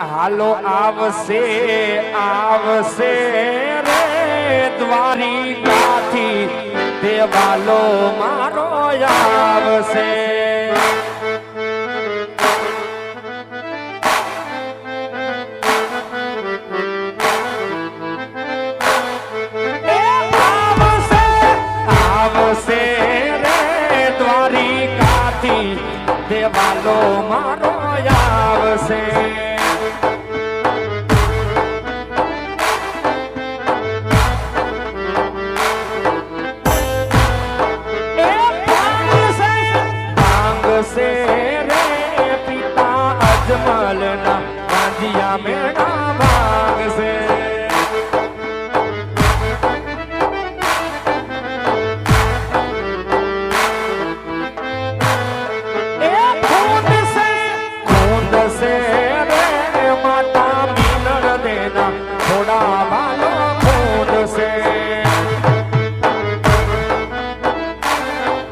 હાલો આવશે આવશે રે દ્વારિકાથી દેવાલો મારો આવશે. દ્વારિકાથી દેવાલો મારો આવશે. ભાંગશે રે પિતા અજમલના ગાંધિયા મેળા